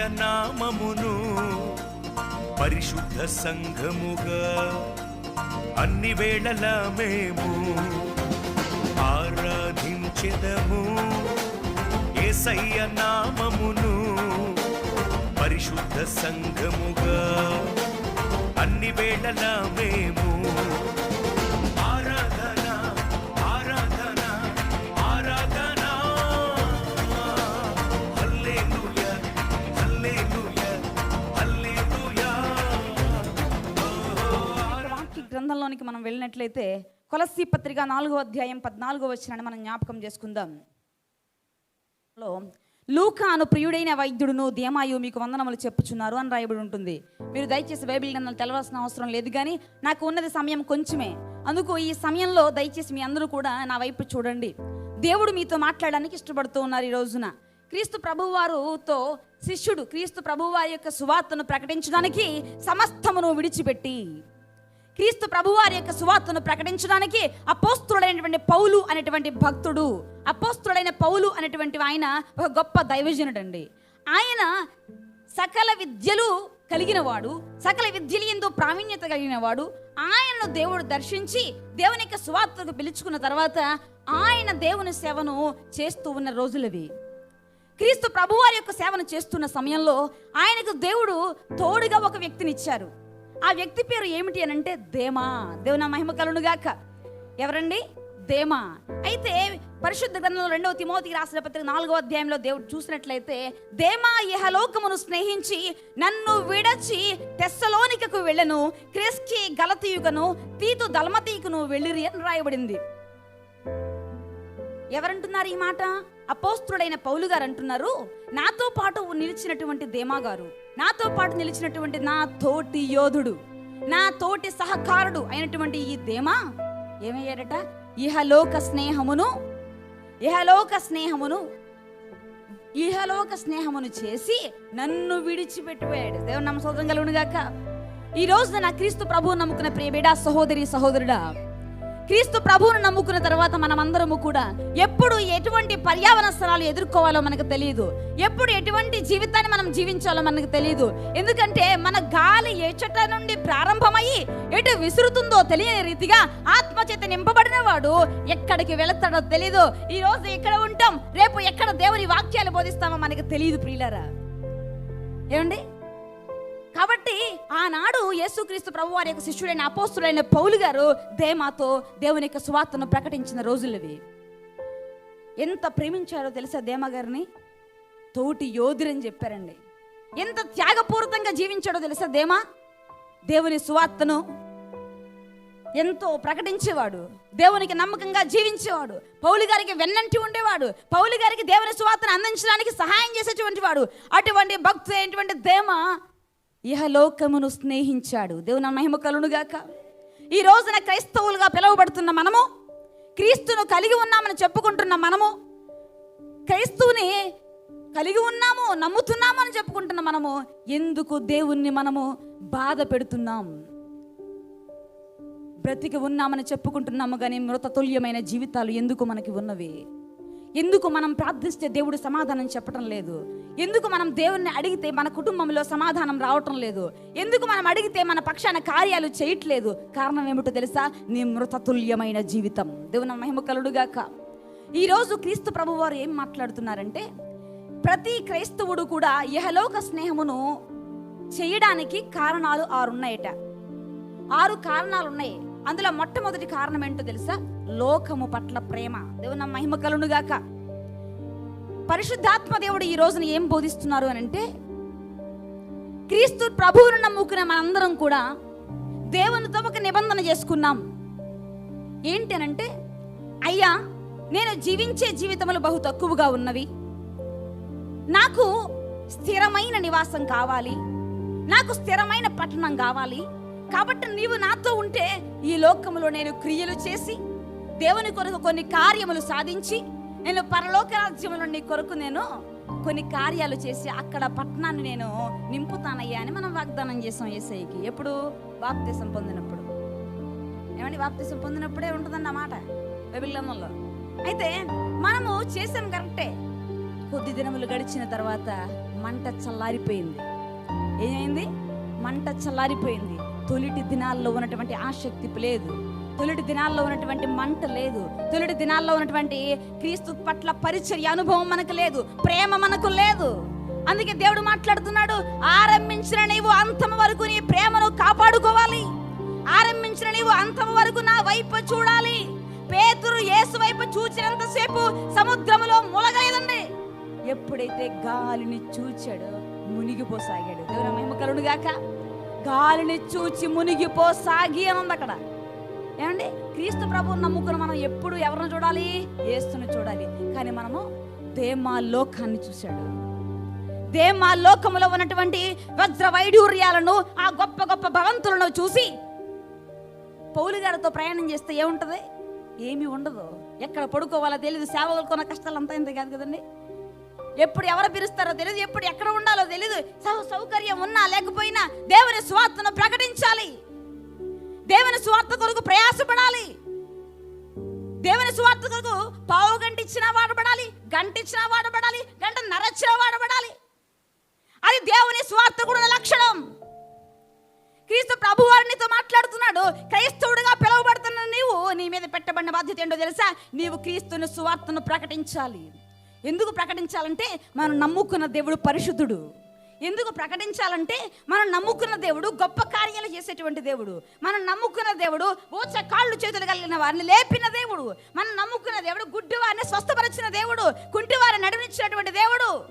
ఏసయ్య నామమును పరిశుద్ధ సంఘముగా అన్ని వేళల మేము ఆరాధించెదము. ఏసయ్య నామమును పరిశుద్ధ సంఘముగా అన్ని వేళల మేము గ్రంథంలోనికి మనం వెళ్ళినట్లయితే కొలసి పత్రిక నాలుగో అధ్యాయం పద్నాలుగో వచ్చినాన్ని మనం జ్ఞాపకం చేసుకుందాం. లో లూకా ప్రియుడైన వైద్యుడును దేమాయు మీకు వందనములు చెప్పుచున్నారు అని రాయబడి ఉంటుంది. మీరు దయచేసి బైబిల్ గ్రంథాలు తెలవాల్సిన అవసరం లేదు కానీ నాకు ఉన్నది సమయం కొంచెమే. అందుకు ఈ సమయంలో దయచేసి మీ అందరూ కూడా నా వైపు చూడండి. దేవుడు మీతో మాట్లాడడానికి ఇష్టపడుతూ ఉన్నారు ఈ రోజున. క్రీస్తు ప్రభువారుతో శిష్యుడు క్రీస్తు ప్రభువారి యొక్క సువార్తను ప్రకటించడానికి సమస్తమును విడిచిపెట్టి క్రీస్తు ప్రభువారి యొక్క సువార్తను ప్రకటించడానికి అపోస్తుడైనటువంటి పౌలు అనేటువంటి భక్తుడు. అపోస్తుడైన పౌలు అనేటువంటి ఆయన ఒక గొప్ప దైవజనుడు అండి ఆయన సకల విద్యలు కలిగినవాడు సకల విద్యలు ఎంతో ప్రావీణ్యత కలిగినవాడు. ఆయనను దేవుడు దర్శించి దేవుని యొక్క సువార్తకు పిలుచుకున్న తర్వాత ఆయన దేవుని సేవను చేస్తూ ఉన్న రోజులవి. క్రీస్తు ప్రభువారి యొక్క సేవను చేస్తున్న సమయంలో ఆయనకు దేవుడు తోడుగా ఒక వ్యక్తిని ఇచ్చారు. ఆ వ్యక్తి పేరు ఏమిటి అని అంటే దేమా. దేవున మహిమ కలునుగాక ఎవరండి? దేమా. అయితే పరిశుద్ధ గ్రంథంలో రెండవ తిమోతికి రాసిన పత్రిక నాలుగో అధ్యాయంలో దేవుడు చూసినట్లయితే దేమా ఇహలోకమును స్నేహించి నన్ను విడచి తెస్సలోనికకు వెళ్ళను క్రిస్కి గలతీయుకను తీతు దల్మతీకును వెళ్ళిరి అని రాయబడింది. ఎవరంటున్నారు ఈ మాట? అపోస్తుడైన పౌలు గారు అంటున్నారు నాతో పాటు నిలిచినటువంటి దేమా గారు. నాతో పాటు నిలిచినటువంటి నా తోటి యోధుడు నా తోటి సహకారుడు అయినటువంటి ఈ దేమా? ఏమయ్యాడట ఇహలోక స్నేహమును ఇహలోక స్నేహమును ఇహలోక స్నేహమును చేసి నన్ను విడిచిపెట్టిపోయాడు. దేవుని నమ్మ సోదరం కలుగును గాక ఈ రోజు నా క్రీస్తు ప్రభువు నమ్ముకున్న ప్రియబిడా సహోదరి సహోదరుడా క్రీస్తు ప్రభువును నమ్ముకున్న తర్వాత మనమందరము కూడా ఎప్పుడు ఎటువంటి పర్యావరణ స్థలాలు ఎదుర్కోవాలో మనకు తెలియదు ఎప్పుడు ఎటువంటి జీవితాన్ని మనం జీవించాలో మనకు తెలియదు ఎందుకంటే మన గాలి ఎచ్చట నుండి ప్రారంభమయ్యి ఎటు విసురుతుందో తెలియని రీతిగా ఆత్మచేత నింపబడిన వాడు ఎక్కడికి వెళతాడో తెలియదు ఈ రోజు ఎక్కడ ఉంటాం. రేపు ఎక్కడ దేవుని వాక్యాలు బోధిస్తామో మనకు తెలియదు ప్రియులరా. ఏమండి? కాబట్టి ఆనాడు యేసుక్రీస్తు ప్రభు వారి యొక్క శిష్యుడైన అపోస్తుడైన పౌలు గారు దేమాతో దేవుని యొక్క సువార్తను ప్రకటించిన రోజులవి. ఎంత ప్రేమించారో తెలుసా దేమా గారిని? తోటి యోధురని చెప్పారండి. ఎంత త్యాగపూరితంగా జీవించాడో తెలుసా దేమా? దేవుని సువార్తను ఎంతో ప్రకటించేవాడు. దేవునికి నమ్మకంగా జీవించేవాడు. పౌలు గారికి వెన్నంటి ఉండేవాడు. పౌలు గారికి దేవుని సువార్తను అందించడానికి సహాయం చేసేటువంటి వాడు. అటువంటి భక్తు అయినటువంటి దేమ ఇహలోకమును స్నేహించాడు. దేవుని మహిమ కలునుగాక ఈ రోజున క్రైస్తవులుగా పిలువబడుతున్న మనము క్రీస్తును కలిగి ఉన్నామని చెప్పుకుంటున్న మనము క్రైస్తువుని కలిగి ఉన్నాము నమ్ముతున్నాము అని చెప్పుకుంటున్న మనము ఎందుకు దేవుణ్ణి మనము బాధ పెడుతున్నాం? బ్రతికి ఉన్నామని చెప్పుకుంటున్నాము కానీ మృతతుల్యమైన జీవితాలు ఎందుకు మనకి ఉన్నవి? ఎందుకు మనం ప్రార్థిస్తే దేవుడు సమాధానం చెప్పటం లేదు? ఎందుకు మనం దేవుణ్ణి అడిగితే మన కుటుంబంలో సమాధానం రావటం లేదు? ఎందుకు మనం అడిగితే మన పక్షాన కార్యాలు చేయట్లేదు? కారణం ఏమిటో తెలుసా? నీ మృతతుల్యమైన జీవితం. దేవుని మహిమకలుడుగాక ఈరోజు క్రీస్తు ప్రభు వారు ఏం మాట్లాడుతున్నారంటే ప్రతి క్రైస్తవుడు కూడా యహలోక స్నేహమును చేయడానికి కారణాలు ఆరున్నాయట. ఆరు కారణాలు ఉన్నాయి అందులో మొట్టమొదటి కారణం ఏంటో తెలుసా? లోకము పట్ల ప్రేమ. దేవుని మహిమ కలునుగాక పరిశుద్ధాత్మ దేవుడు ఈ రోజున ఏం బోధిస్తున్నారు అని అంటే క్రీస్తు ప్రభువును నమ్ముకునే మనందరం కూడా దేవునితో ఒక నిబంధన చేసుకున్నాం. ఏంటి అనంటే అయ్యా నేను జీవించే జీవితములు బహు తక్కువగా ఉన్నవి. నాకు స్థిరమైన నివాసం కావాలి. నాకు స్థిరమైన పట్టణం కావాలి. కాబట్టి నీవు నాతో ఉంటే ఈ లోకములో నేను క్రియలు చేసి దేవుని కొరకు కొన్ని కార్యములు సాధించి నేను పరలోక రాజ్యంలో నీ కొరకు నేను కొన్ని కార్యాలు చేసి అక్కడ పట్టణాన్ని నేను నింపుతానయ్యా అని మనం వాగ్దానం చేసాం ఏసైకి. ఎప్పుడు? బాప్తీసం పొందినప్పుడు. ఏమండి బాప్తీసం పొందినప్పుడే ఉంటుందన్న మాట బైబిల్ అయితే మనము చేసాం కరెక్టే. కొద్ది దినములు గడిచిన తర్వాత మంట చల్లారిపోయింది. ఏమైంది? మంట చల్లారిపోయింది. తొలిటి దినాల్లో ఉన్నటువంటి ఆసక్తి లేదు. తొలిటి దినాల్లో ఉన్నటువంటి మంట లేదు. తొలిటి దినాల్లో ఉన్నటువంటి క్రీస్తు పట్ల పరిచర్య అనుభవం మనకు లేదు. ప్రేమ మనకు లేదు. అందుకే దేవుడు మాట్లాడుతున్నాడు ఆరంభించిన నీవు అంతం వరకు నీ ప్రేమను కాపాడుకోవాలి. ఆరంభించిన నీవు అంతం వరకు నా వైపు చూడాలి. పేతురు యేసు వైపు చూచినంతసేపు సముద్రములో ములగలేదండి. ఎప్పుడైతే గాలిని చూచాడో మునిగిపోసాగాడు. దేవుడు మహిమ కలుడుగాక గాక గాలిని చూచి మునిగిపోసాగి అని ఉంది అక్కడ. ఏమండి? క్రీస్తు ప్రభువుని నమ్ముకుని మనం ఎప్పుడు ఎవరిని చూడాలి? ఏస్తుని చూడాలి. కానీ మనము దేమా లోకాన్ని చూశాడు. దేమా లోకములో ఉన్నటువంటి వజ్ర వైడూర్యాలను ఆ గొప్ప గొప్ప భవంతులను చూసి పౌలు గారితో ప్రయాణం చేస్తే ఏముంటది? ఏమీ ఉండదు. ఎక్కడ పడుకోవాలో తెలియదు సేవకులకున్న కష్టాలు అంతా ఇంత కాదు కదండి? ఎప్పుడు ఎవరు పిలుస్తారో తెలియదు ఎప్పుడు ఎక్కడ ఉండాలో తెలియదు సౌకర్యం ఉన్నా లేకపోయినా దేవుని స్వార్థను ప్రకటించాలి. దేవుని స్వార్థ కొరకు ప్రయాసపడాలి. దేవుని స్వార్థ కొరకు పావు గంట ఇచ్చినా వాడబడాలి గంట ఇచ్చినా వాడబడాలి గంట నరచిన వాడబడాలి అది దేవుని స్వార్థ కూడా లక్షణం. క్రీస్తు ప్రభు వారినితో మాట్లాడుతున్నాడు క్రైస్తవుడిగా పిలువబడుతున్న నీవు నీ మీద పెట్టబడిన బాధ్యత ఏంటో తెలుసా? నీవు క్రీస్తుని సువార్తను ప్రకటించాలి. ఎందుకు ప్రకటించాలంటే మనం నమ్ముకున్న దేవుడు పరిశుద్ధుడు. ఎందుకు ప్రకటించాలంటే మనం నమ్ముకున్న దేవుడు గొప్ప కార్యాలు చేసేటువంటి దేవుడు. మనం నమ్ముకున్న దేవుడు ఓచ కాళ్ళు చేతులు కలిగిన వారిని లేపిన దేవుడు. మనం నమ్ముకున్న దేవుడు గుడ్డి వారిని స్వస్థపరిచిన దేవుడు కుంటి వారిని నడిపించినటువంటి దేవుడు.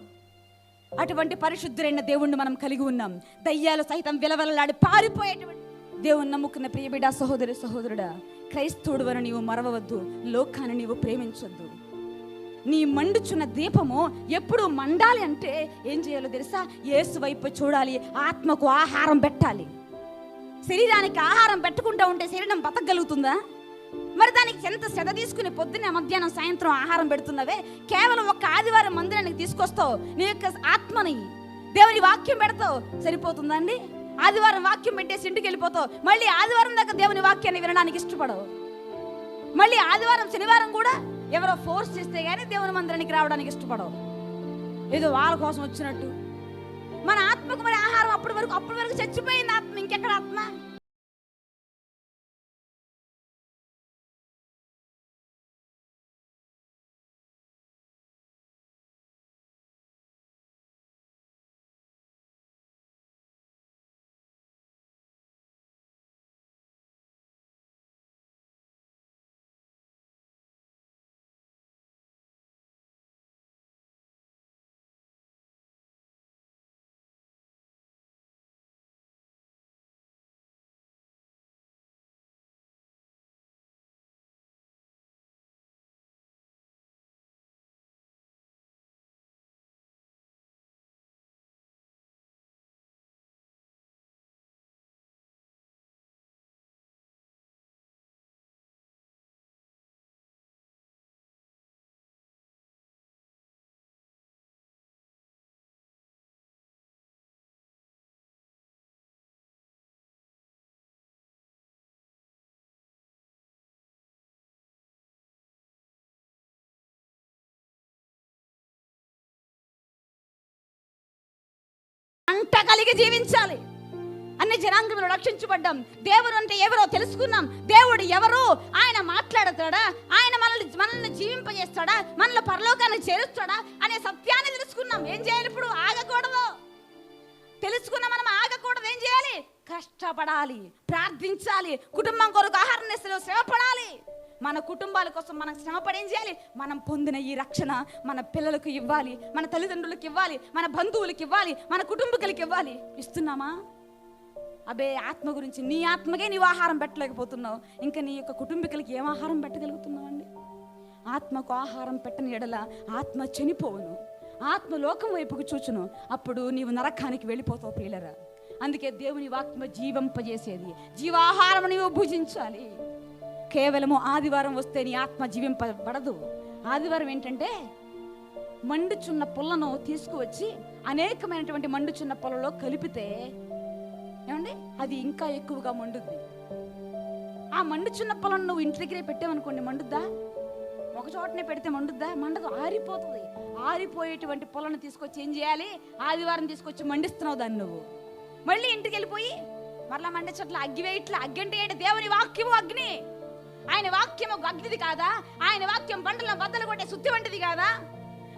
అటువంటి పరిశుద్ధులైన దేవుణ్ణి మనం కలిగి ఉన్నాం. దయ్యాలు సైతం విలవలలాడి పారిపోయేటువంటి దేవుని నమ్ముకున్న ప్రియబిడ సహోదరి సహోదరుడా క్రైస్తవుడు వర నీవు మరవవద్దు లోకాన్ని నీవు ప్రేమించొద్దు. నీ మండుచున్న దీపము ఎప్పుడు మండాలి అంటే ఏం చేయాలో తెలుసా? ఏసు వైపు చూడాలి ఆత్మకు ఆహారం పెట్టాలి. శరీరానికి ఆహారం పెట్టకుండా ఉంటే శరీరం బతకగలుగుతుందా? మరి దానికి ఎంత శ్రద్ధ తీసుకుని పొద్దున్న మధ్యాహ్నం సాయంత్రం ఆహారం పెడుతున్నావే? కేవలం ఒక ఆదివారం మందిరానికి తీసుకొస్తావు నీ యొక్క ఆత్మని. దేవుని వాక్యం పెడతావు సరిపోతుందండి ఆదివారం వాక్యం పెట్టేసి ఇంటికి వెళ్ళిపోతావు మళ్ళీ ఆదివారం దాకా దేవుని వాక్యాన్ని వినడానికి ఇష్టపడవు. మళ్ళీ ఆదివారం శనివారం కూడా ఎవరో ఫోర్స్ చేస్తే కానీ దేవుని మందిరానికి రావడానికి ఇష్టపడవు ఏదో వాళ్ళ కోసం వచ్చినట్టు. మన ఆత్మకు మరి ఆహారం అప్పటి వరకు అప్పటి వరకు చచ్చిపోయింది ఆత్మ. ఇంకెక్కడ ఆత్మ? అంట కలిగి జీవించాలి. అన్ని జనాంగంలో రక్షించబడ్డాం. దేవుడు అంటే ఎవరో తెలుసుకున్నాం. దేవుడు ఎవరు ఆయన మాట్లాడతాడా? ఆయన మనల్ని మనల్ని జీవింపజేస్తాడా? మనల్ని పరలోకాన్ని చేరుస్తాడా? అనే సత్యాన్ని తెలుసుకున్నాం. ఏం చేయాలి ఇప్పుడు? ఆగకూడదు. తెలుసుకున్న మనం ఆగకూడదు. ఏం చేయాలి? కష్టపడాలి. ప్రార్థించాలి. కుటుంబం కొరకు ఆహారం శ్రమపడాలి. మన కుటుంబాల కోసం మనం శ్రమపడేం చేయాలి? మనం పొందిన ఈ రక్షణ మన పిల్లలకు ఇవ్వాలి మన తల్లిదండ్రులకు ఇవ్వాలి మన బంధువులకు ఇవ్వాలి మన కుటుంబకులకు ఇవ్వాలి. ఇస్తున్నామా? అబే ఆత్మ గురించి నీ ఆత్మకే నీవు ఆహారం పెట్టలేకపోతున్నావు. ఇంకా నీ యొక్క కుటుంబీకులకి ఏం ఆహారం పెట్టగలుగుతున్నావు అండి ఆత్మకు ఆహారం పెట్టని ఎడల ఆత్మ చనిపోవును. ఆత్మ లోకం వైపుకు చూచును. అప్పుడు నీవు నరకానికి వెళ్ళిపోతావు ప్రియులరా. అందుకే దేవుని వాక్మ జీవింపజేసేది. జీవాహారం నీవు భుజించాలి. కేవలము ఆదివారం వస్తే నీ ఆత్మ జీవింపబడదు ఆదివారం ఏంటంటే మండుచున్న పుల్లను తీసుకువచ్చి అనేకమైనటువంటి మండుచున్న పొలంలో కలిపితే ఏమండి? అది ఇంకా ఎక్కువగా మండుద్ది. ఆ మండుచున్న పొలం నువ్వు ఇంటి దగ్గరే పెట్టావనుకోండి మండుద్దా? ఒక చోటనే పెడితే మండుద్దా? మండదు ఆరిపోతుంది. ఆరిపోయేటువంటి పొలను తీసుకొచ్చి ఏం చేయాలి? ఆదివారం తీసుకొచ్చి మండిస్తున్నావు దాన్ని నువ్వు. మళ్ళీ ఇంటికి వెళ్ళిపోయి మరలా మండించట్ల అగ్గి వేయట్లా అగ్గి అంటే ఏంటి? దేవుని వాక్యము అగ్ని. ఆయన వాక్యము అగ్నిది కాదా? ఆయన వాక్యం బండలను బద్దలు కొట్టే సుత్తి వంటిది కాదా?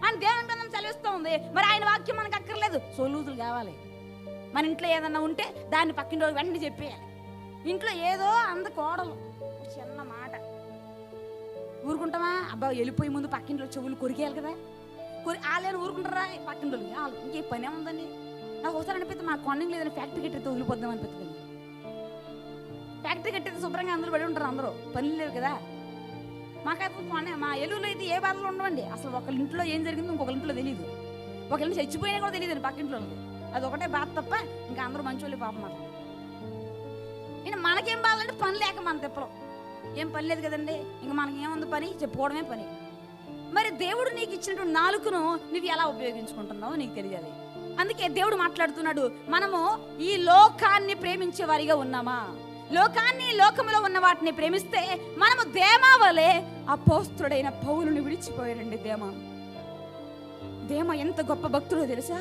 అని దేవుని గ్రంథం సెలవిస్తూ ఉంది మరి ఆయన వాక్యం మనకు అక్కర్లేదు. సొలూతులు కావాలి. మన ఇంట్లో ఏదన్నా ఉంటే దాన్ని పక్కిన రోజు వెంటనే చెప్పేయాలి. ఇంట్లో ఏదో అంద కోడలు. చిన్న మాట. ఊరుకుంటామా? అబ్బా వెళ్ళిపోయి ముందు పక్కింట్లో చెవులు కొరికేయాలి కదా. కొరి వాళ్ళని ఊరుకుంటారా? పక్కింట్లో వాళ్ళు ఇంకే పనే ఉందండి. నాకు ఒకసారి అనిపిస్తుంది మా కొండంగా లేదని ఫ్యాక్టరీ కట్టితే వదిలిపోద్దాం అనిపిస్తుంది. ఫ్యాక్టరీ కట్టేది శుభ్రంగా అందరూ పడి ఉంటారు అందరూ. పనులు లేవు కదా. మాకైతే మా ఎలుగులో అయితే ఏ బాధలు ఉండవండి. అసలు ఒకళ్ళ ఇంట్లో ఏం జరిగిందో ఇంకొకరి ఇంట్లో తెలియదు ఒకళ్ళని చచ్చిపోయినా కూడా తెలియదు పక్కింట్లో అది ఒకటే బాధ తప్ప ఇంకా అందరూ మంచోళ్ళు పాపం మాట ఇంకా మనకేం బాధలంటే పని లేక మన తిప్పలు. ఏం పని లేదు కదండి. ఇంకా మనకి ఏముంది పని? చెప్పుకోవడమే పని. మరి దేవుడు నీకు ఇచ్చినటువంటి నాలుకను నువ్వు ఎలా ఉపయోగించుకుంటున్నావు నీకు తెలియాలి. అందుకే దేవుడు మాట్లాడుతున్నాడు మనము ఈ లోకాన్ని ప్రేమించే వారిగా ఉన్నామా? లోకాన్ని లోకములో ఉన్న వాటిని ప్రేమిస్తే మనము దేమా వలె అపోస్తుడైన పౌలుని విడిచిపోయాడండి దేమా. దేమ ఎంత గొప్ప భక్తుడో తెలుసా?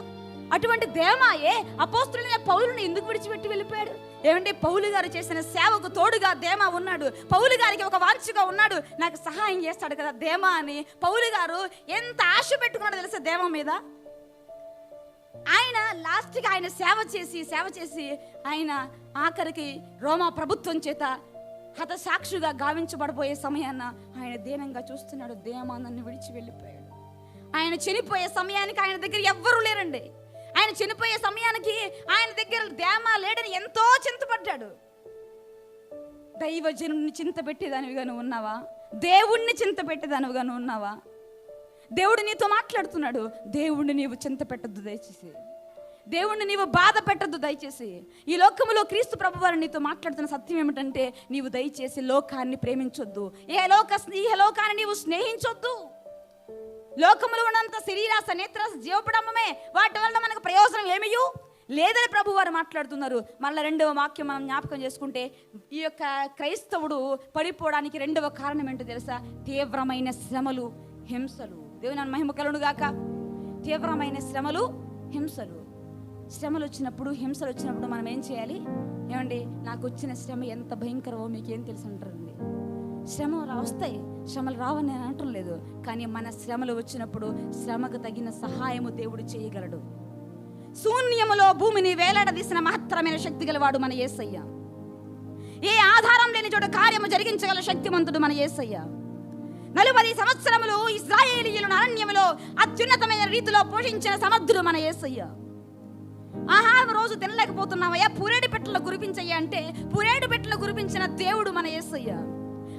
అటువంటి దేమాయే అపోస్తుడైన పౌలుని ఎందుకు విడిచిపెట్టి వెళ్ళిపోయాడు? ఏమంటే పౌలు గారు చేసిన సేవకు తోడుగా దేమా ఉన్నాడు? పౌలు గారికి ఒక వాంఛగా ఉన్నాడు? నాకు సహాయం చేస్తాడు కదా దేమా అని పౌలు గారు ఎంత ఆశ పెట్టుకున్నాడు తెలుసా దేమ మీద? ఆయన లాస్ట్కి ఆయన సేవ చేసి సేవ చేసి ఆయన ఆఖరికి రోమా ప్రభుత్వం చేత హతసాక్షిగా గావించబడబోయే సమయాన్న ఆయన దీనంగా చూస్తున్నాడు. దేమా నన్ను విడిచి వెళ్ళిపోయాడు. ఆయన చనిపోయే సమయానికి ఆయన దగ్గర ఎవ్వరూ లేరండి. ఆయన చనిపోయే సమయానికి ఆయన దగ్గర దేమ లేడని ఎంతో చింతపడ్డాడు. దైవజనుని చింత పెట్టేదానివిగా నువ్వు ఉన్నావా? దేవుణ్ణి చింత పెట్టేదానివిగా నువ్వు ఉన్నావా? దేవుడు నీతో మాట్లాడుతున్నాడు. దేవుణ్ణి నీవు చింత పెట్టద్దు దయచేసి. దేవుణ్ణి నీవు బాధ పెట్టద్దు దయచేసి. ఈ లోకములో క్రీస్తు ప్రభు వారు నీతో మాట్లాడుతున్న సత్యం ఏమిటంటే నీవు దయచేసి లోకాన్ని ప్రేమించొద్దు. ఏ లోక స్నేహ లోకాన్ని నీవు స్నేహించొద్దు. లోకములో ఉన్నంత శరీరాస నేత్రాస జీవపడమే వాటి వలన మనకు ప్రయోజనం ఏమియు? లేదని ప్రభు వారు మాట్లాడుతున్నారు. మళ్ళీ రెండవ వాక్యం మనం జ్ఞాపకం చేసుకుంటే ఈ యొక్క క్రైస్తవుడు పడిపోవడానికి రెండవ కారణం ఏంటో తెలుసా? తీవ్రమైన శ్రమలు హింసలు. దేవుని మహిమ కలుడు గాక తీవ్రమైన శ్రమలు హింసలు. శ్రమలు వచ్చినప్పుడు హింసలు వచ్చినప్పుడు మనం ఏం చేయాలి? ఏమండి నాకు వచ్చిన శ్రమ ఎంత భయంకరమో మీకేం తెలుసు అంటారండి శ్రమ వస్తాయి శ్రమలు రావని నేను అనటం లేదు. కానీ మన శ్రమలు వచ్చినప్పుడు శ్రమకు తగిన సహాయము దేవుడు చేయగలడు. శూన్యములో భూమిని వేలాడదీసిన మహత్తరమైన శక్తి గలవాడు మన యేసయ్య. ఏ ఆధారం లేని చోట కార్యము జరిగించగల శక్తివంతుడు మన యేసయ్య. నలుబది సంవత్సరములు ఇస్రాయేలీయులను అరణ్యములో అత్యున్నతమైన రీతిలో పోషించిన సమర్థుడు మన యేసయ్య. ఆహారం రోజు తినలేకపోతున్నావయ్యా పురేడు పెట్టలు కురిపించయ్యా అంటే పురేడు పెట్టలు కురిపించిన దేవుడు మన యేసయ్య.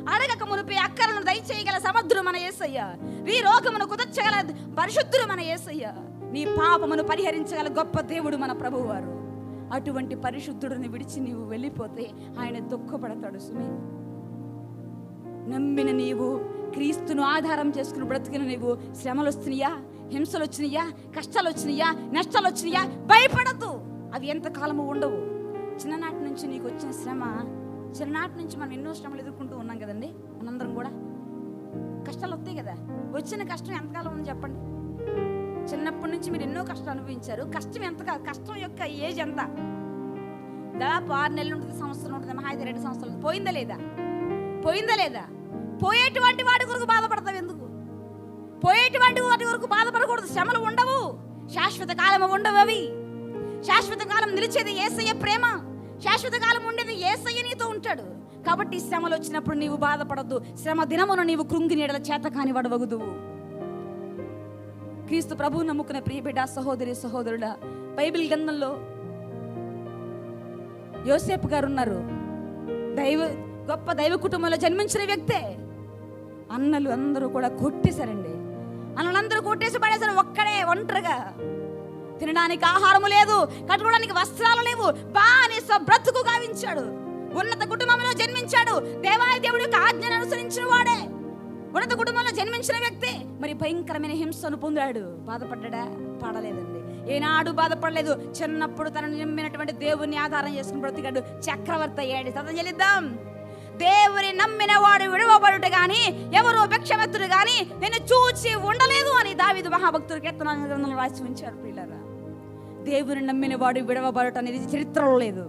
అడగక మునిపి అక్కలను దయచేయగల సమర్థుడు మన యేసయ్య. ఈ రోగమును కుదర్చగల పరిశుద్ధుడు మన యేసయ్య. నీ పాపమును పరిహరించగల గొప్ప దేవుడు మన ప్రభువారు. అటువంటి పరిశుద్ధుడిని విడిచి నీవు వెళ్ళిపోతే ఆయన దుఃఖపడతాడు సుమి. నమ్మిన నీవు క్రీస్తును ఆధారం చేసుకుని బ్రతికిన నీవు. శ్రమలు వస్తున్నాయా హింసలు వచ్చినాయా కష్టాలు వచ్చినాయా నష్టాలు వచ్చినాయా భయపడద్దు. అవి ఎంతకాలము ఉండవు. చిన్ననాటి నుంచి నీకు వచ్చిన శ్రమ చిన్ననాటి నుంచి మనం ఎన్నో శ్రమలు ఎదుర్కొంటూ ఉన్నాం కదండి మనందరం కూడా. కష్టాలు వస్తాయి కదా. వచ్చిన కష్టం ఎంతకాలం ఉంది చెప్పండి? చిన్నప్పటి నుంచి మీరు ఎన్నో కష్టాలు అనుభవించారు. కష్టం ఎంత కష్టం యొక్క ఏజ్ ఎంత? దాదాపు ఆరు నెలలు ఉంటుంది సంవత్సరం ఉంటుంది మహా అయితే రెండు సంవత్సరాలు పోయిందా లేదా? పోయిందా లేదా? పోయేటువంటి వాడి కొరకు బాధపడతావు ఎందుకు? పోయేటువంటి వాటి కొరకు బాధపడకూడదు. శ్రమలు ఉండవు. శాశ్వత కాలం ఉండవు అవి. శాశ్వత కాలం నిలిచేది ఏసయ్య ప్రేమ. శాశ్వత కాలం ఉండేది ఏసయ్య నీతో ఉంటాడు. కాబట్టి శ్రమలు వచ్చినప్పుడు నీవు బాధపడద్దు. శ్రమ దినమును నీవు కృంగి నీడల చేత కాని వడవగుదువు. క్రీస్తు ప్రభువు నమ్ముకున్న ప్రియబిడ్డ సహోదరి సహోదరుడ బైబిల్ గ్రంథంలో యోసేపు గారు ఉన్నారు. దైవ గొప్ప దైవ కుటుంబంలో జన్మించిన వ్యక్తే. అన్నలు అందరూ కూడా కొట్టేశారండి. అన్నలందరూ కొట్టేసి పడేశారు ఒక్కడే ఒంటరిగా. తినడానికి ఆహారము లేదు కట్టుకోవడానికి వస్త్రాలు లేవు బానిస బ్రతుకు గావించాడు. ఉన్నత కుటుంబంలో జన్మించాడు దేవాయ దేవుడి యొక్క ఆజ్ఞను అనుసరించిన వాడే. ఉన్నత కుటుంబంలో జన్మించిన వ్యక్తి. మరి భయంకరమైన హింసను పొందాడు. బాధపడ్డా పాడలేదండి. ఏనాడు బాధపడలేదు. చిన్నప్పుడు తనను నమ్మినటువంటి దేవుణ్ణి ఆధారం చేసుకుని బ్రతికాడు. చక్రవర్తి అయ్యాడు. సతం చెల్లిద్దాం దేవుని నమ్మిన వాడు విడవబడుట గాని ఎవరు భిక్షమెత్తుడు గాని నేను చూచి ఉండలేదు అని దావిదు మహాభక్తుడు కీర్తన గ్రంథంలో రాసి ఉంచారు పిల్లరా దేవుని నమ్మిన వాడు విడవబడట అనేది చరిత్రలో లేదు.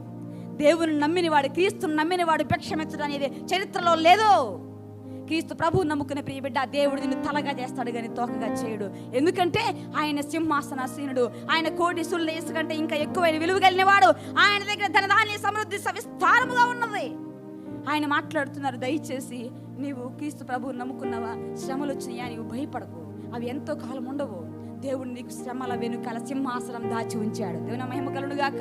దేవుని నమ్మిన వాడు క్రీస్తుని నమ్మిన వాడు భిక్షమెత్తడం అనేది చరిత్రలో లేదు. క్రీస్తు ప్రభువు నమ్ముకునే ప్రియబిడ్డ దేవుడు నిన్ను తలగా చేస్తాడు కానీ తోకగా చేయడు. ఎందుకంటే ఆయన సింహాసనాసీనుడు ఆయన కోటి సుళ్ళ కంటే ఇంకా ఎక్కువైన విలువ కలిగిన వాడు ఆయన దగ్గర ధనధాన్య సమృద్ధి సవిస్తారముగా ఉన్నది. ఆయన మాట్లాడుతున్నారు దయచేసి నీవు క్రీస్తు ప్రభువు నమ్ముకున్నావా? శ్రమలు వచ్చినాయా నీవు భయపడకు. అవి ఎంతో కాలం ఉండవు. దేవుడు నీకు శ్రమల వెనుకాల సింహాసనం దాచి ఉంచాడు. దేవుని మహిమ కలుడు గాక.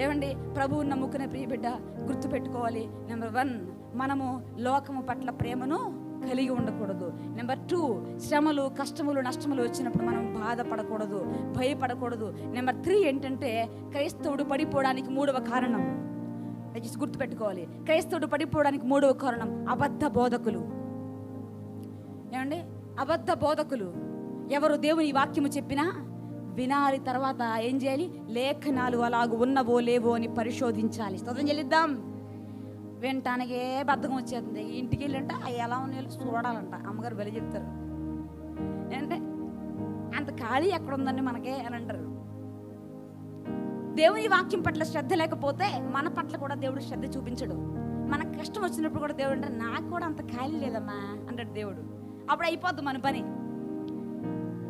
ఏమండి? ప్రభువు నమ్ముకునే ప్రియ బిడ్డ నెంబర్ వన్ మనము లోకము పట్ల ప్రేమను కలిగి ఉండకూడదు. నెంబర్ టూ శ్రమలు కష్టములు నష్టములు వచ్చినప్పుడు మనం బాధపడకూడదు భయపడకూడదు. నెంబర్ త్రీ ఏంటంటే క్రైస్తవుడు పడిపోవడానికి మూడవ కారణం. దయచేసి గుర్తుపెట్టుకోవాలి. క్రైస్తవుడు పడిపోవడానికి మూడవ కారణం అబద్ధ బోధకులు. ఏమండి? అబద్ధ బోధకులు. ఎవరు దేవుని వాక్యము చెప్పినా వినాలి తర్వాత ఏం చేయాలి? లేఖనాలు అలాగ ఉన్నవో లేవో అని పరిశోధించాలి. స్తోత్రం చెల్లిద్దాం. వినటానికే బద్ధకం వచ్చేస్తుంది. ఇంటికి వెళ్ళంట అవి ఎలా ఉన్నాయో చూడాలంట. అమ్మగారు బలి చెప్తారు. ఏంటంటే అంత ఖాళీ ఎక్కడ ఉందండి మనకే అని అంటారు. దేవుని వాక్యం పట్ల శ్రద్ధ లేకపోతే మన పట్ల కూడా దేవుడు శ్రద్ధ చూపించడు. మనకు కష్టం వచ్చినప్పుడు కూడా దేవుడు అంటే నాకు కూడా అంత ఖాళీ లేదమ్మా అంటాడు దేవుడు. అప్పుడు అయిపోద్ది మన పని.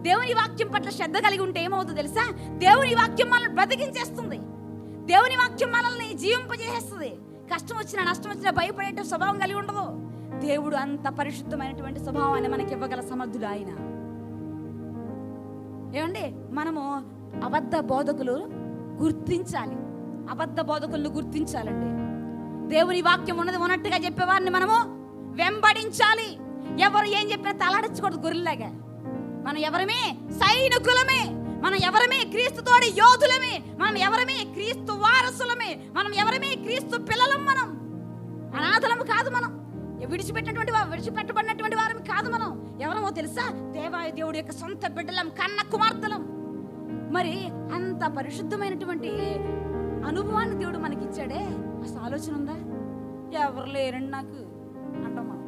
దేవుని వాక్యం పట్ల శ్రద్ధ కలిగి ఉంటే ఏమవుతుందో తెలుసా? దేవుని వాక్యం మనల్ని బ్రతికించేస్తుంది. దేవుని వాక్యం మనల్ని జీవింపజేసేస్తుంది. కష్టం వచ్చినా నష్టం వచ్చినా భయపడే స్వభావం కలిగి ఉండదు. దేవుడు అంత పరిశుద్ధమైనటువంటి స్వభావాన్ని మనకి ఇవ్వగల సమర్థుడు ఆయన. ఏమండి? మనము అబద్ధ బోధకులు గుర్తించాలి. అబద్ధ బోధకులను గుర్తించాలండి. దేవుని వాక్యం ఉన్నది ఉన్నట్టుగా చెప్పేవారిని మనము వెంబడించాలి. ఎవరు ఏం చెప్పినా తలాడించకూడదు గొర్రెలాగా మనం ఎవరమే? సైనికులమే. మనం ఎవరమే? క్రీస్తుతోడి యోధులమే. మనం ఎవరమే? క్రీస్తు వారసులమే. మనం ఎవరమే? క్రీస్తు పిల్లలం మనం. అనాథలం కాదు మనం. విడిచిపెట్టినటువంటి విడిచిపెట్టబడినటువంటి వారం కాదు మనం. ఎవరమో తెలుసా? దేవాయ దేవుడి యొక్క సొంత బిడ్డలం కన్న కుమార్తెలం. మరి అంత పరిశుద్ధమైనటువంటి అనుభవాన్ని దేవుడు మనకి ఇచ్చాడే అసలు ఆలోచన ఉందా? ఎవరు లేరండి నాకు? అంటాం మనం.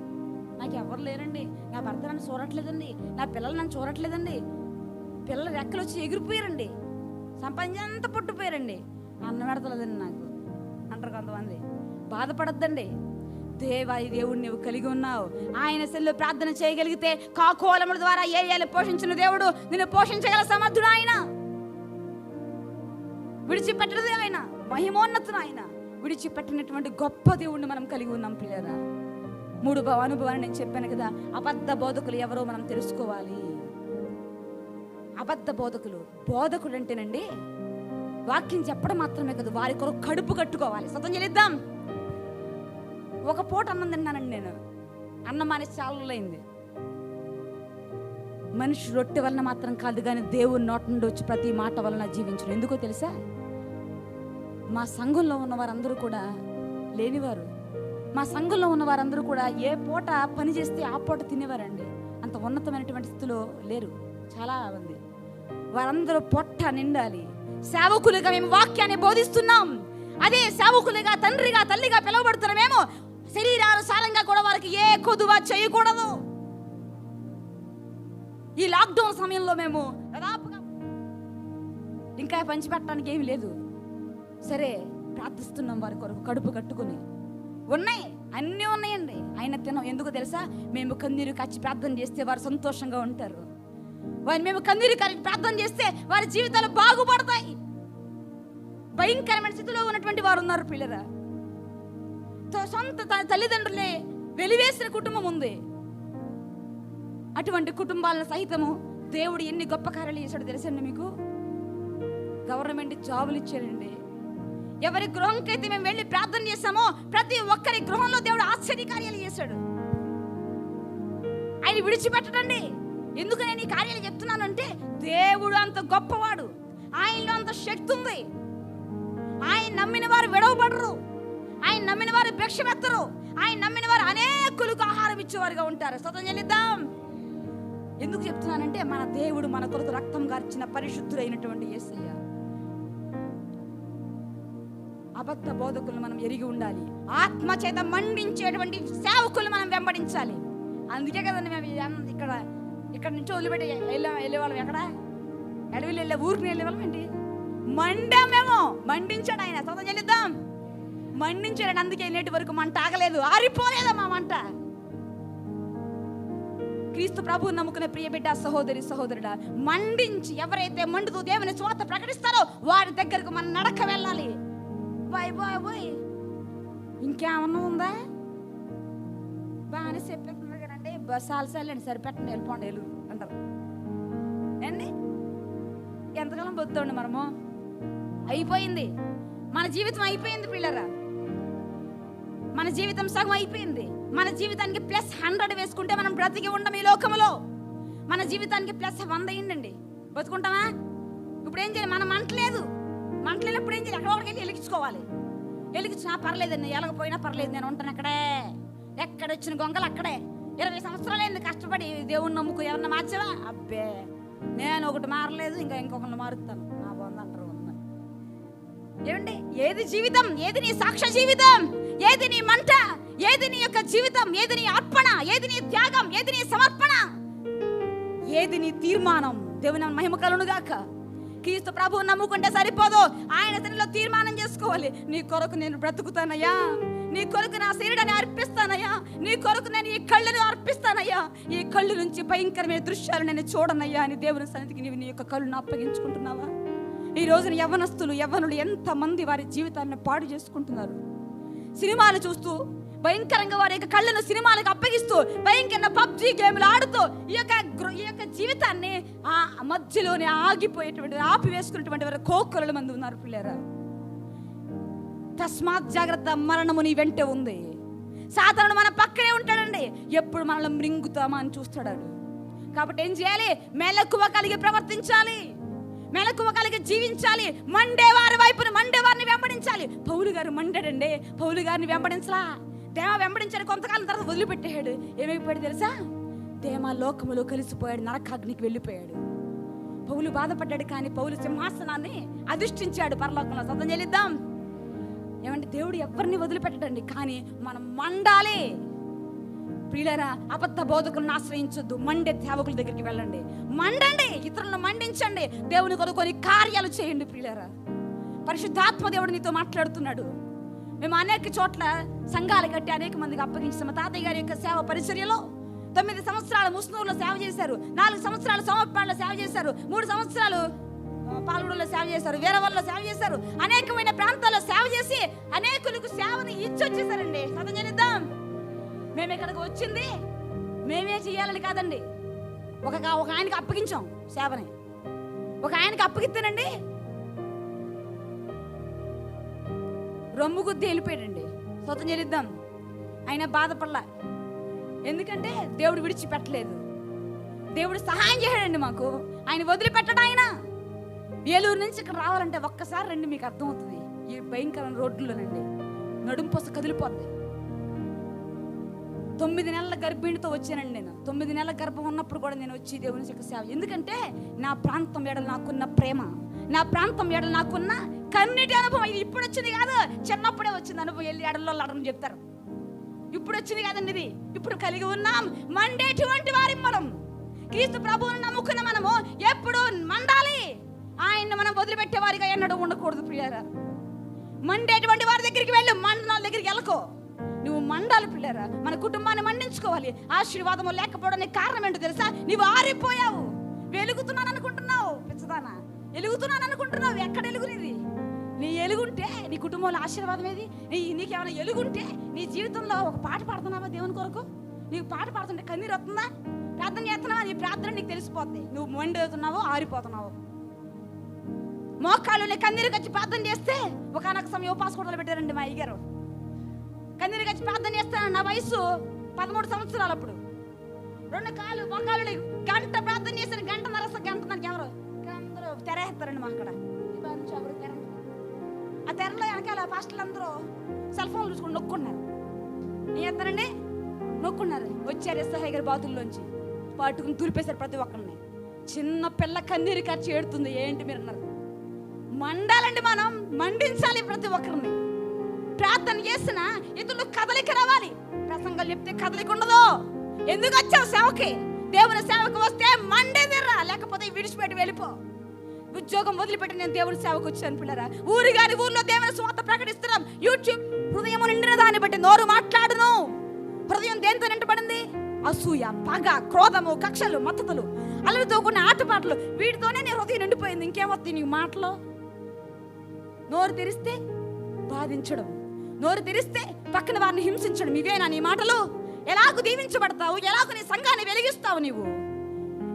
నాకు ఎవరు లేరండి? నా భర్త నన్ను చూడట్లేదండి. నా పిల్లలు నన్ను చూడట్లేదండి. పిల్లలు రెక్కలు వచ్చి ఎగిరిపోయారండి. సంపాదించంత పుట్టిపోయారండి అన్నం పెడతలేదండి నాకు. అంటారు కొంతమంది. బాధపడద్దండి. దేవా దేవుడిని దేవుడు నువ్వు కలిగి ఉన్నావు. ఆయన సెల్లు ప్రార్థన చేయగలిగితే కాకోలముల ద్వారా ఏరియాలు పోషించిన దేవుడు? నిన్ను పోషించగల సమర్థుడు ఆయన. విడిచిపెట్టదు ఆయన. మహిమోన్నతుడు ఆయన. విడిచిపెట్టినటువంటి గొప్ప దేవుణ్ణి మనం కలిగి ఉన్నాం పిల్లరా. మూడు అనుభవాన్ని నేను చెప్పాను కదా అబద్ధ బోధకులు ఎవరో మనం తెలుసుకోవాలి. అబద్ధ బోధకులు బోధకుడు అంటేనండి వాక్యం చెప్పడం మాత్రమే కాదు వారి కొరకు కడుపు కట్టుకోవాలి. సతం చెల్లిద్దాం. ఒక పూట అన్నం తిన్నానండి నేను. అన్నం మానేసి చాలా అయింది మనిషి రొట్టె వలన మాత్రం కాదు కానీ దేవుని నోట నుండి వచ్చి ప్రతి మాట వలన జీవించడం. ఎందుకో తెలుసా? మా సంఘంలో ఉన్న వారందరూ కూడా లేనివారు. మా సంఘంలో ఉన్న వారందరూ కూడా ఏ పూట పని చేస్తే ఆ పూట తినేవారండి. అంత ఉన్నతమైనటువంటి స్థితిలో లేరు. చాలా మంది. వారందరూ పొట్ట నిండాలి. సేవకులుగా మేము వాక్యాన్ని బోధిస్తున్నాం. అదే సేవకులుగా తండ్రిగా తల్లిగా పిలువబడుతున్నామేమో. శరీరానుసారంగా కూడా వారికి ఏ కొదువ చేయకూడదు. ఈ లాక్డౌన్ సమయంలో మేము దాదాపుగా ఇంకా పంచిపెట్టడానికి ఏమీ లేదు. సరే ప్రార్థిస్తున్నాం వారి కొరకు కడుపు కట్టుకుని. ఉన్నాయి అన్నీ ఉన్నాయండి. ఆయన తినం. ఎందుకు తెలుసా? మేము కన్నీరు కచ్చి ప్రార్థన చేస్తే వారు సంతోషంగా ఉంటారు. వారిని మేము కన్నీరు కలిపి ప్రార్థన చేస్తే వారి జీవితాలు బాగుపడతాయి. భయంకరమైన స్థితిలో ఉన్నటువంటి వారు ఉన్నారు పిల్లరా. తో- సొంత తల్లిదండ్రులే వెలివేసిన కుటుంబం ఉంది. అటువంటి కుటుంబాలను సహితము దేవుడు ఎన్ని గొప్ప కార్యాలు చేశాడో తెలుసండి మీకు? గవర్నమెంట్ జాబులు ఇచ్చారండి ఎవరి గృహంకైతే మేము వెళ్ళి ప్రార్థన చేశామో ప్రతి ఒక్కరి గృహంలో దేవుడు ఆశ్చర్య కార్యాలు చేశాడు. ఆయన విడిచిపెట్టడండి. ఎందుకు నేను ఈ కార్యాలు చెప్తున్నానంటే దేవుడు అంత గొప్పవాడు. ఆయనలో అంత శక్తి ఉంది. ఆయన నమ్మిన వారు విడవబడరు. ఆయన నమ్మిన వారు భిక్షమెత్తరు ఆయన నమ్మిన వారు అనేకులకు ఆహారం ఇచ్చేవారుగా ఉంటారు. స్వతం చెల్లిద్దాం. ఎందుకు చెప్తున్నానంటే మన దేవుడు మన కొరకు రక్తం గార్చిన పరిశుద్ధుడైనటువంటి ఏసయ్య అబద్ధ బోధకులను మనం ఎరిగి ఉండాలి. ఆత్మ చేత మండించేటువంటి సేవకులు మనం వెంబడించాలి. అందుకే కదండి మేము ఇక్కడ ఇక్కడ నుంచి వదిలిపెట్టి వెళ్ళే వెళ్ళేవాళ్ళం ఎక్కడ? అడవిలో వెళ్ళే ఊరికి వెళ్ళేవాళ్ళం ఏంటి? మండామేమో మండించాడు ఆయన. సొంతం చెల్లిద్దాం. మండించాడు అందుకే నేటి వరకు మంట ఆగలేదు. ఆరిపోలేదా మా మంట. క్రీస్తు ప్రభువు నమ్ముకునే ప్రియ బిడ్డ సహోదరి సహోదరుడా మండించి ఎవరైతే మండుతూ దేవుని స్వాత ప్రకటిస్తారో వారి దగ్గరకు మనం నడక వెళ్ళాలి. Bye bye bye. ఇంకేమన్నా ఉందా? బాగానే చెప్పేస్తున్నారు కదండి బస్సాలు సార్లండి సరిపెట్టండి వెళ్ళిపోండి వెళ్ళు అంటారు. ఏండి ఎంతకాలం బతుకోండి మనము? అయిపోయింది. మన జీవితం అయిపోయింది పిల్లరా. మన జీవితం సగం అయిపోయింది. మన జీవితానికి ప్లస్ హండ్రెడ్ వేసుకుంటే మనం బ్రతికి ఉండం ఈ లోకంలో మన జీవితానికి ప్లస్ వంద అయ్యిందండి బతుకుంటామా? ఇప్పుడు ఏం చేయాలి? మనం మంటలేదు మంటలేనప్పుడు ఏం చేయాలి? ఎక్కడ ఒకటికి వెళ్ళి ఎలిగించుకోవాలి ఎలిగించినా పర్లేదండి ఎలగపోయినా పర్లేదు నేను ఉంటాను అక్కడే. ఎక్కడ వచ్చిన గొంగలు అక్కడే. ఇరవై సంవత్సరాలు కష్టపడి దేవుణ్ణి నమ్ముకు ఎవరిని మార్చావా? అబ్బే నేను ఒకటి మారలేదు ఇంకా ఇంకొకరిని మారుతాను నా బాగుందంటారు ఏమండి? ఏది జీవితం? ఏది నీ సాక్ష్య జీవితం? ఏది నీ మంట? ఏది నీ యొక్క జీవితం ఏది నీ అర్పణ ఏది నీ త్యాగం ఏది నీ సమర్పణ? ఏది నీ తీర్మానం? దేవుని మహిమ కలునుగాక క్రీస్తు ప్రభువు నమ్ముకుంటే సరిపోదు. ఆయన తనలో తీర్మానం చేసుకోవాలి. నీ కొరకు నేను బ్రతుకుతానయ్యా. నీ కొరకు నా శరీరాన్ని అర్పిస్తానయ్యా. నీ కొరకు నేను ఈ కళ్ళను అర్పిస్తానయ్యా. ఈ కళ్ళు నుంచి భయంకరమైన దృశ్యాలు నేను చూడనయ్యా అని దేవుని సన్నిధికి నీవు నీ యొక్క కళ్ళను అప్పగించుకుంటున్నావా? ఈ రోజున యవ్వనస్తులు యవ్వనులు ఎంతమంది వారి జీవితాన్ని పాడు చేసుకుంటున్నారు? సినిమాలు చూస్తూ భయంకరంగా వారి యొక్క కళ్ళను సినిమాలకు అప్పగిస్తూ భయంకరంగా పబ్జి గేమ్లు ఆడుతూ ఈ యొక్క ఈ యొక్క జీవితాన్ని ఆ మధ్యలోనే ఆగిపోయేటువంటి ఆపివేసుకున్నటువంటి వారు కోకొరల మంది ఉన్నారు పిల్లరా. తస్మాత్ జాగ్రత్త మరణము నీ వెంట ఉంది. సాధారణ మన పక్కనే ఉంటాడండి. ఎప్పుడు మనల్ని మృంగుతామా అని చూస్తాడు కాబట్టి ఏం చేయాలి? మెలకువ కలిగి ప్రవర్తించాలి. మెలకువ కలిగి జీవించాలి. మండే వారి వైపున మండే వారిని వెంబడించాలి. పౌలు గారు మండాడండి. పౌలు గారిని వెంబడించలా తేమ వెంబడించాడు కొంతకాలం తర్వాత వదిలిపెట్టాడు ఏమైపోయాడు తెలుసా? దేమ లోకములో కలిసిపోయాడు నరకాగ్నికి వెళ్ళిపోయాడు. పౌలు బాధపడ్డాడు కానీ పౌలు సింహాసనాన్ని అధిష్ఠించాడు పరలోకంలో. సతం చెల్లిద్దాం. ఏమంటే దేవుడు ఎవరిని వదిలిపెట్టడండి కానీ మనం మండాలి. ప్రియులరా అబద్ధ బోధకులను ఆశ్రయించొద్దు. మండే సేవకుల దగ్గరికి వెళ్ళండి. మండండి ఇతరులను మండించండి. దేవుని కొరకు కార్యాలు చేయండి ప్రియులరా. పరిశుద్ధాత్మ దేవుడు నీతో మాట్లాడుతున్నాడు. మేము అనేక చోట్ల సంఘాలు కట్టి అనేక మందికి అప్పగించాము మా తాతయ్య గారి యొక్క సేవ పరిచర్యలో తొమ్మిది సంవత్సరాలు ముస్నూరులో సేవ చేశారు. నాలుగు సంవత్సరాలు సమర్పణలో సేవ చేశారు. మూడు సంవత్సరాలు ఆ, పాల్గొడలో సేవ చేశారు. వేరవల్లో సేవ చేశారు. అనేకమైన ప్రాంతాల్లో సేవ చేసి అనేకులకు సేవని ఇచ్చి వచ్చేసారండి సతం చేద్దాం మేము ఇక్కడికి వచ్చింది మేమే చేయాలని కాదండి. ఒక ఒక ఆయనకి అప్పగించాం సేవని. ఒక ఆయనకి అప్పగిస్తేనండి రొమ్ము గుద్ది వెళ్ళిపోయాడండి. స్వతం చెల్లిద్దాం ఆయన బాధపడలా. ఎందుకంటే దేవుడు విడిచిపెట్టలేదు. దేవుడు సహాయం చేయడండి మాకు. ఆయన వదిలిపెట్టడు ఆయన? ఏలూరు నుంచి ఇక్కడ రావాలంటే ఒక్కసారి రండి మీకు అర్థమవుతుంది. ఈ భయంకరమైన రోడ్లలోనండి నడుము పొస కదిలిపోద్ది. తొమ్మిది నెలల గర్భిణితో వచ్చానండి నేను. తొమ్మిది నెలల గర్భం ఉన్నప్పుడు కూడా నేను వచ్చి దేవుని యొక్క సేవ. ఎందుకంటే నా ప్రాంతం ఏడలు నాకున్న ప్రేమ. నా ప్రాంతం ఏడలు నాకున్న కన్నిటి అనుభవం ఇది ఇప్పుడు వచ్చింది కాదు. చిన్నప్పుడే వచ్చింది అనుభవం. వెళ్ళి ఎడల్లో అడని చెప్తారు. ఇప్పుడు వచ్చింది కాదండి ఇది. ఇప్పుడు కలిగి ఉన్నాం. మండేటువంటి వారి మనం. క్రీస్తు ప్రభువును నమ్ముకున్న మనము ఎప్పుడు మండాలి. ఆయన్ని మనం వదిలిపెట్టే వారిగా ఎన్నడూ ఉండకూడదు ప్రియారా మండేటువంటి వారి దగ్గరికి వెళ్ళు. మండనాల దగ్గరికి వెళ్ళకో. నువ్వు మండాలి పిల్లరా మన కుటుంబాన్ని మండించుకోవాలి. ఆశీర్వాదము లేకపోవడానికి కారణం ఏంటో తెలుసా? నువ్వు ఆరిపోయావు. వెలుగుతున్నాను అనుకుంటున్నావు పిచ్చదానా. వెలుగుతున్నాను అనుకుంటున్నావు ఎక్కడ వెలుగునిది? నీ ఎలుగుంటే నీ కుటుంబంలో ఆశీర్వాదం ఏది? నీ నీకేమైనా ఎలుగుంటే నీ జీవితంలో ఒక పాట పాడుతున్నావా దేవుని కొరకు? నీకు పాట పాడుతుంటే కన్నీరు వస్తుందా? ప్రార్థన చేస్తున్నావా? నీ ప్రార్థన నీకు తెలిసిపోద్ది. నువ్వు మండుతున్నావో ఆరిపోతున్నావో. మోకాళ్ళని కన్నీరు కచ్చి ప్రార్థన చేస్తే ఒకనొక సమయం ఉపాస కూడా పెట్టారండి మా అయ్యగారు. కన్నీరు కచ్చి ప్రార్థన చేస్తాను నా వయసు పదమూడు సంవత్సరాలు అప్పుడు. రెండు కాళ్ళు మోకాళ్ళు గంట ప్రార్థన చేశాను గంట నరస గంట నాకు ఎవరు అందరూ తెరేస్తారండి మా అక్కడ. ఎవరు తెర ఆ తెరలో వెనకాల పాస్టర్లు అందరూ సెల్ ఫోన్లు చూసుకుని నొక్కున్నారు. నీ చేస్తారండి నొక్కున్నారు. వచ్చారు ఎస్ఐ గారి బాతుల్లోంచి. పట్టుకుని తులిపేశారు ప్రతి ఒక్కరిని. చిన్న పిల్ల కన్నీరు ఖర్చు ఏడుతుంది. ఏంటి మీరు అన్నారు మండాలండి మనం. మండించాలి ప్రతి ఒక్కరిని. ప్రార్థన చేసిన ఇతరులు కదలిక రావాలి. ప్రసంగాలు చెప్తే కదలిక ఉండదు. ఎందుకు వచ్చావు సేవకి? దేవుని సేవకు వస్తే మండే తిర్రా లేకపోతే విడిచిపెట్టి వెళ్ళిపో. ఉద్యోగం వదిలిపెట్టి నేను దేవుడి సేవకు వచ్చాను పిల్లరా. ఊరి గారి ఊర్లో దేవుని స్వాత ప్రకటిస్తున్నాం. యూట్యూబ్ హృదయం నిండిన దాన్ని బట్టి నోరు మాట్లాడును. హృదయం దేంతో నింటబడింది అసూయ పగ క్రోధము కక్షలు మద్దతులు అల్లరితో కొన్ని ఆటపాటలు. వీటితోనే నీ హృదయం నిండిపోయింది. ఇంకేమొద్ది నీ మాటలో? నోరు తెరిస్తే బాధించడం. నోరు తెరిస్తే పక్కన వారిని హింసించడం. ఇవేనా నీ మాటలు? ఎలాగూ దీవించబడతావు? ఎలాగూ నీ సంఘాన్ని వెలిగిస్తావు నీవు?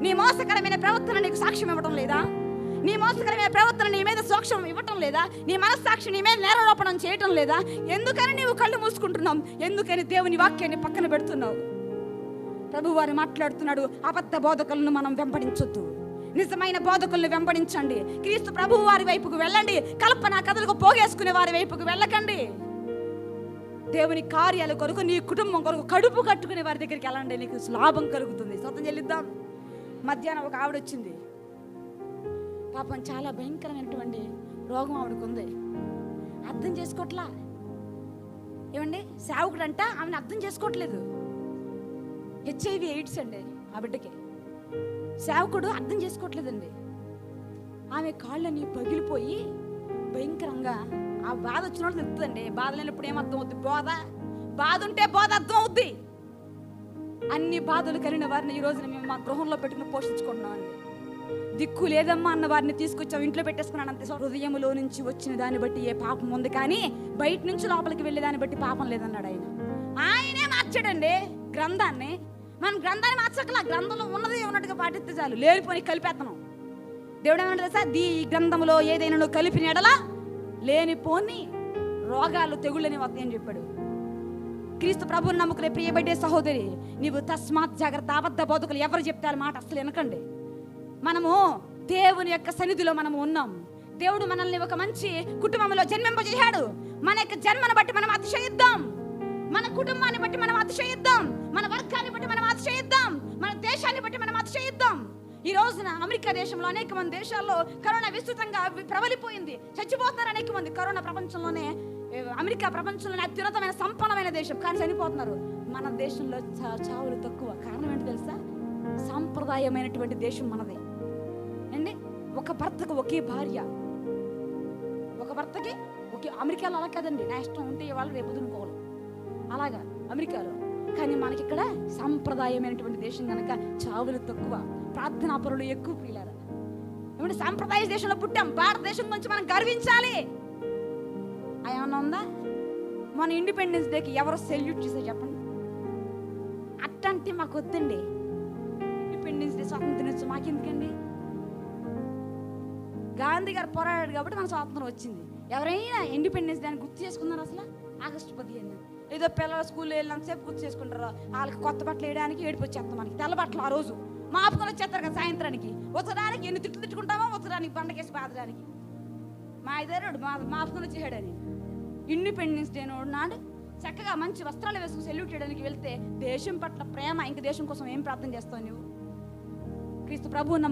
నీ మోసకరమైన ప్రవర్తన నీకు సాక్ష్యం ఇవ్వడం లేదా? నీ మోసకరమైన ప్రవర్తన నీ మీద సూక్ష్మం ఇవ్వటం లేదా? నీ మనస్సాక్షి నీ మీద నేరారోపణం చేయటం లేదా? ఎందుకని నీవు కళ్ళు మూసుకుంటున్నావు? ఎందుకని దేవుని వాక్యాన్ని పక్కన పెడుతున్నావు? ప్రభు వారు మాట్లాడుతున్నాడు అబద్ధ బోధకులను మనం వెంబడించొద్దు. నిజమైన బోధకులను వెంబడించండి. క్రీస్తు ప్రభు వారి వైపుకు వెళ్ళండి. కల్పన కథలకు పోగేసుకునే వారి వైపుకు వెళ్ళకండి. దేవుని కార్యాల కొరకు నీ కుటుంబం కొరకు కడుపు కట్టుకునే వారి దగ్గరికి వెళ్ళండి. నీకు లాభం కలుగుతుంది. సొంతం చెల్లిద్దాం. మధ్యాహ్నం ఒక ఆవిడ వచ్చింది. పాపం చాలా భయంకరమైనటువంటి రోగం ఆవిడకుంది. అర్థం చేసుకోవట్లా ఏమండి? సేవకుడు అంట ఆమెను అర్థం చేసుకోవట్లేదు హెచ్ఐవి ఎయిడ్స్ అండి ఆ బిడ్డకి. సేవకుడు అర్థం చేసుకోవట్లేదండి ఆమె కాళ్ళని పగిలిపోయి భయంకరంగా ఆ బాధ వచ్చినట్టు తెలుస్తుందండి బాధ లేనప్పుడు ఏం అవుద్ది బోధ? బాధ ఉంటే బోధ అర్థం అవుద్ది అన్ని బాధలు కలిగిన వారిని ఈ రోజున మేము మా గృహంలో పెట్టుకుని పోషించుకుంటున్నామండి. దిక్కు లేదమ్మా అన్న వారిని తీసుకొచ్చాం ఇంట్లో పెట్టేసుకున్నాను అంతే హృదయంలో నుంచి వచ్చిన దాన్ని బట్టి ఏ పాపం ఉంది కానీ బయట నుంచి లోపలికి వెళ్ళే దాన్ని బట్టి పాపం లేదన్నాడు ఆయన. ఆయనే మార్చాడండి గ్రంథాన్ని. మనం గ్రంథాన్ని మార్చకలా గ్రంథంలో ఉన్నది ఉన్నట్టుగా పాటిస్తే చాలు. లేనిపోయి కలిపేస్తున్నాం దేవుడు ఏమంటారు దీ ఈ గ్రంథంలో ఏదైనా నువ్వు కలిపిన ఎడలా లేనిపోని రోగాలు తెగుళ్ళని వస్తాయని చెప్పాడు. క్రీస్తు ప్రభుని నమ్ముకునే ప్రియబడ్డే సహోదరి నీవు తస్మాత్ జాగ్రత్త అబద్ధ బోధకులు ఎవరు చెప్తారు మాట అసలు వినకండి. మనము దేవుని యొక్క సన్నిధిలో మనము ఉన్నాం. దేవుడు మనల్ని ఒక మంచి కుటుంబంలో జన్మింపజేశాడు. మన యొక్క జన్మను బట్టి మనం అతిశయిద్దాం. మన కుటుంబాన్ని బట్టి మనం అతిశయిద్దాం. మన వర్గాన్ని బట్టి మనం అతిశయిద్దాం. మన దేశాన్ని బట్టి మనం అతిశయిద్దాం. ఈ రోజున అమెరికా దేశంలో అనేక మంది దేశాల్లో కరోనా విస్తృతంగా ప్రబలిపోయింది. చచ్చిపోతున్నారు అనేక మంది. కరోనా ప్రపంచంలోనే అమెరికా ప్రపంచంలోనే అత్యున్నతమైన సంపన్నమైన దేశం. కానీ చనిపోతున్నారు. మన దేశంలో చా- చావులు తక్కువ. కారణం ఏంటి తెలుసా? సాంప్రదాయమైనటువంటి దేశం మనది. ఒక భర్తకు ఒకే భార్య. ఒక భర్తకి ఒకే అమెరికాలో అలా కదండి. నా ఇష్టం ఉంటే ఇవాళ రేపు వదులుకోవాలి అలాగా అమెరికాలో. కానీ మనకి ఇక్కడ సాంప్రదాయమైనటువంటి దేశం కనుక చావులు తక్కువ ప్రార్థనా పరులు ఎక్కువ ప్రియులారా ఏమంటే సాంప్రదాయ దేశంలో పుట్టాం. భారతదేశం గురించి మనం గర్వించాలి. ఆ ఏమన్నా ఉందా? మన ఇండిపెండెన్స్ డేకి ఎవరు సెల్యూట్ చేసే చెప్పండి. అట్టంటే మాకు వద్దండి ఇండిపెండెన్స్ డే స్వాతంత్రం దినోత్సవం మాకెందుకండి? గాంధీ గారు పోరాడాడు కాబట్టి మన స్వాతంత్రం వచ్చింది. ఎవరైనా ఇండిపెండెన్స్ డే అని గుర్తు చేసుకున్నారు అసలు? ఆగస్టు పదిహేను ఏదో పిల్లలు స్కూల్లో వెళ్ళినంతసేపు గుర్తు చేసుకుంటారు. వాళ్ళకి కొత్త బట్టలు వేయడానికి ఏడుపు వచ్చేస్తాం మనకి. తెల్ల బట్టలు ఆ రోజు. మాపుకొని వచ్చేస్తారు కదా సాయంత్రానికి. ఉతకడానికి ఎన్ని తిట్లు తిట్టుకుంటామో ఉత్తరానికి బండకేసి బాధడానికి. మా ఇద్దరు మా మాపుకొని వచ్చేసాడని. ఇండిపెండెన్స్ డే నాడు చక్కగా మంచి వస్త్రాలు వేసుకుని సెల్యూట్ చేయడానికి వెళ్తే దేశం పట్ల ప్రేమ ఇంక దేశం కోసం ఏం ప్రార్థన చేస్తావు నువ్వు? క్రీస్తు ప్రభువు నమ్ముకు